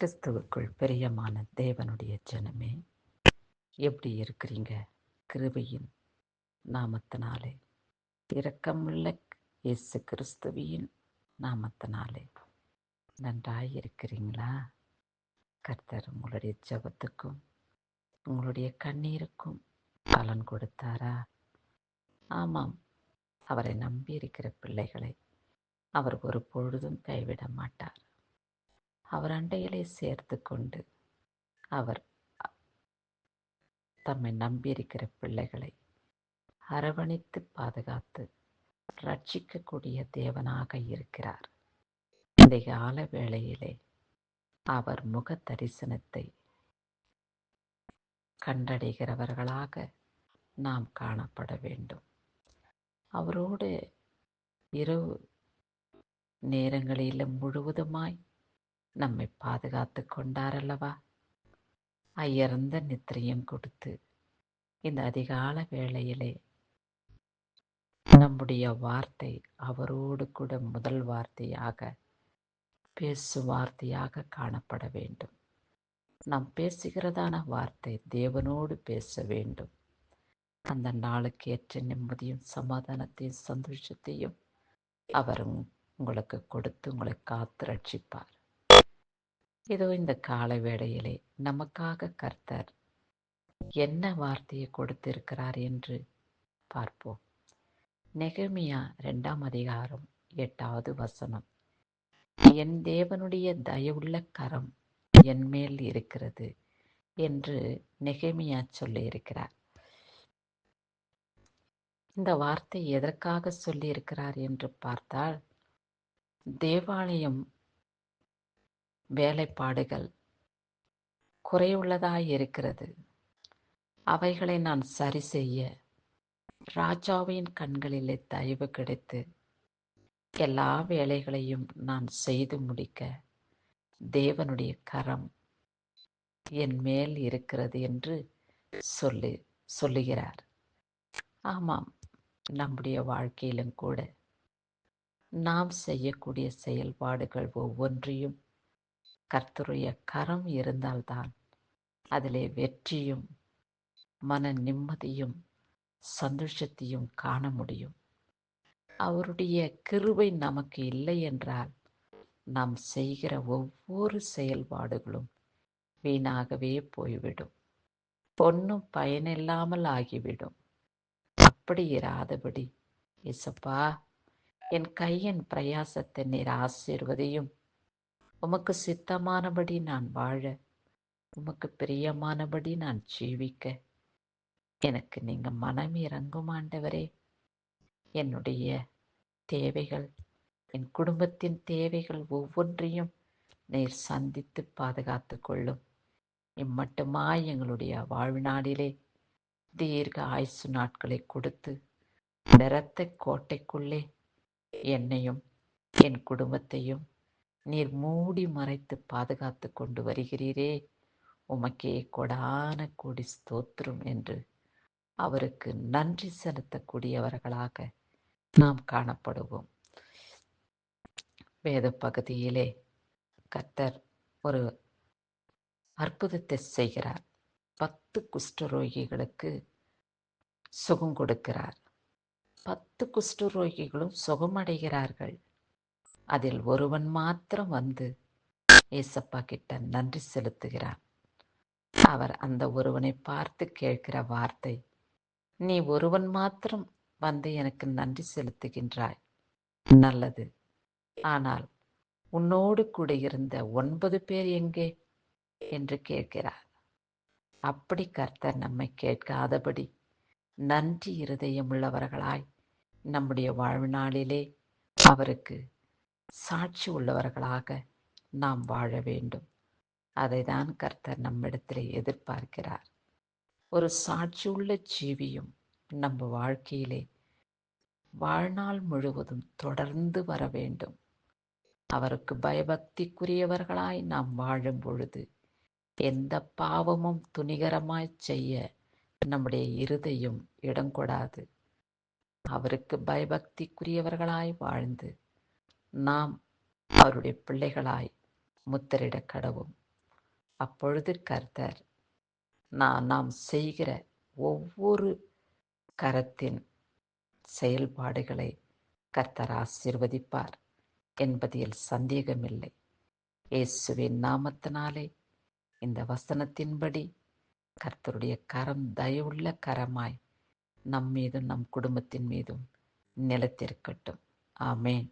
கிறிஸ்துவுக்குள் பிரியமான தேவனுடைய ஜனமே எப்படி இருக்கிறீங்க? கிருபையின் நாமத்தினாலே. இரக்கமுள்ள இயேசு கிறிஸ்துவியின் நாமத்தினாலே. நன்றாய் இருக்கிறீங்களா? கர்த்தர் உங்களுடைய ஜெபத்துக்கும் உங்களுடைய கண்ணீருக்கும் பலன் கொடுத்தாரா? ஆமாம் அவரை நம்பி இருக்கிற பிள்ளைகளை அவர் ஒரு பொழுதும் கைவிட மாட்டார். அவர் அண்டையிலே சேர்த்து கொண்டு அவர் தம்மை நம்பியிருக்கிற பிள்ளைகளை அரவணைத்து பாதுகாத்து ரட்சிக்கக்கூடிய தேவனாக இருக்கிறார். இந்த கால வேளையிலே அவர் முக தரிசனத்தை கண்டடைகிறவர்களாக நாம் காணப்பட வேண்டும். அவரோடு இரவு நேரங்களிலும் முழுவதுமாய் நம்மை பாதுகாத்து கொண்டாரல்லவா? அயர்ந்த நித்திரையும் கொடுத்து இந்த அதிகால வேளையிலே நம்முடைய வார்த்தை அவரோடு கூட முதல் வார்த்தையாக பேசு வார்த்தையாக காணப்பட வேண்டும். நாம் பேசுகிறதான வார்த்தை தேவனோடு பேச வேண்டும். அந்த நாளுக்கு ஏற்ற நிம்மதியும் சமாதானத்தையும் சந்தோஷத்தையும் அவர் உங்களுக்கு கொடுத்து உங்களை காத்து ரட்சிப்பார். இதோ இந்த கால வேளையிலே நமக்காக கர்த்தர் என்ன வார்த்தையை கொடுத்திருக்கிறார் என்று பார்ப்போம். நெகமியா ரெண்டாம் அதிகாரம் எட்டாவது வசனம். என் தேவனுடைய தயவுள்ள கரம் என் மேல் இருக்கிறது என்று நெகமியா சொல்லியிருக்கிறார் இந்த வார்த்தை எதற்காக சொல்லியிருக்கிறார் என்று பார்த்தால் தேவாலயம் வேலைப்பாடுகள் குறையுள்ளதாயிருக்கிறது. அவைகளை நான் சரி செய்ய ராஜாவின் கண்களிலே தயவு கிடைத்து எல்லா வேலைகளையும் நான் செய்து முடிக்க தேவனுடைய கரம் என் மேல் இருக்கிறது என்று சொல்லி சொல்லுகிறார். ஆமாம் நம்முடைய வாழ்க்கையிலும் கூட நாம் செய்யக்கூடிய செயல்பாடுகள் ஒவ்வொன்றையும் கர்த்தருடைய கரம் இருந்தால்தான் அதிலே வெற்றியும் மன நிம்மதியும் சந்தோஷத்தையும் காண முடியும். அவருடைய கிருபை நமக்கு இல்லை என்றால் நாம் செய்கிற ஒவ்வொரு செயல்பாடுகளும் வீணாகவே போய்விடும். பொண்ணும் பயனில்லாமல் ஆகிவிடும். அப்படி இராதபடி இசப்பா என் கையின் பிரயாசத்தை நீர் ஆசீர்வதையும் உமக்கு சித்தமானபடி நான் வாழ உமக்கு பிரியமானபடி நான் ஜீவிக்க. எனக்கு நீங்க மனம் இறங்கும் ஆண்டவரே. என்னுடைய தேவைகள் என் குடும்பத்தின் தேவைகள் ஒவ்வொன்றையும் நீர் சந்தித்து பாதுகாத்து கொள்ளும். இம்மட்டுமாய் எங்களுடைய வாழ்நாளிலே தீர்க்க ஆயுசு நாட்களை கொடுத்து நிறத்த கோட்டைக்குள்ளே என்னையும் என் குடும்பத்தையும் நீர் மூடி மறைத்து பாதுகாத்து கொண்டு வருகிறீரே. உமக்கே கொடான கொடி ஸ்தோத்திரம் என்று அவருக்கு நன்றி செலுத்தக்கூடியவர்களாக நாம் காணப்படுவோம். வேத பகுதியிலே கத்தர் ஒரு அற்புதத்தை செய்கிறார். பத்து குஷ்டரோகிகளுக்கு சுகம் கொடுக்கிறார். பத்து குஷ்டரோகிகளும் சுகமடைகிறார்கள். அதில் ஒருவன் மாத்திரம் வந்து ஏசப்பா கிட்ட நன்றி செலுத்துகிறான். அவர் அந்த ஒருவனை பார்த்து கேட்கிற வார்த்தை நீ ஒருவன் மாத்திரம் வந்து எனக்கு நன்றி செலுத்துகின்றாய். நல்லது. ஆனால் உன்னோடு கூட இருந்த ஒன்பது பேர் எங்கே? என்று கேட்கிறார். அப்படி கர்த்தர் நம்மை கேட்காதபடி நன்றி இருதயமுள்ளவர்களாய் நம்முடைய வாழ்நாளிலே அவருக்கு சாட்சி உள்ளவர்களாக நாம் வாழ வேண்டும். அதை தான் கர்த்தர் நம்மிடத்தில் எதிர்பார்க்கிறார். ஒரு சாட்சி உள்ள ஜீவியும் நம்ம வாழ்க்கையிலே வாழ்நாள் முழுவதும் தொடர்ந்து வர வேண்டும். அவருக்கு பயபக்திக்குரியவர்களாய் நாம் வாழும் பொழுது எந்த பாவமும் துணிகரமாய் செய்ய நம்முடைய இருதையும் இடம் கொடாது. அவருக்கு பயபக்திக்குரியவர்களாய் வாழ்ந்து நாம் அவருடைய பிள்ளைகளாய் முத்திரிட கடவும். அப்பொழுது கர்த்தர் நான் நாம் செய்கிற ஒவ்வொரு கரத்தின் செயல்பாடுகளை கர்த்தர் ஆசீர்வதிப்பார் என்பதில் சந்தேகமில்லை. இயேசுவின் நாமத்தினாலே இந்த வசனத்தின்படி கர்த்தருடைய கரம் தயவுள்ள கரமாய் நம் மீதும் நம் குடும்பத்தின் மீதும் நிலத்திருக்கட்டும். ஆமேன்.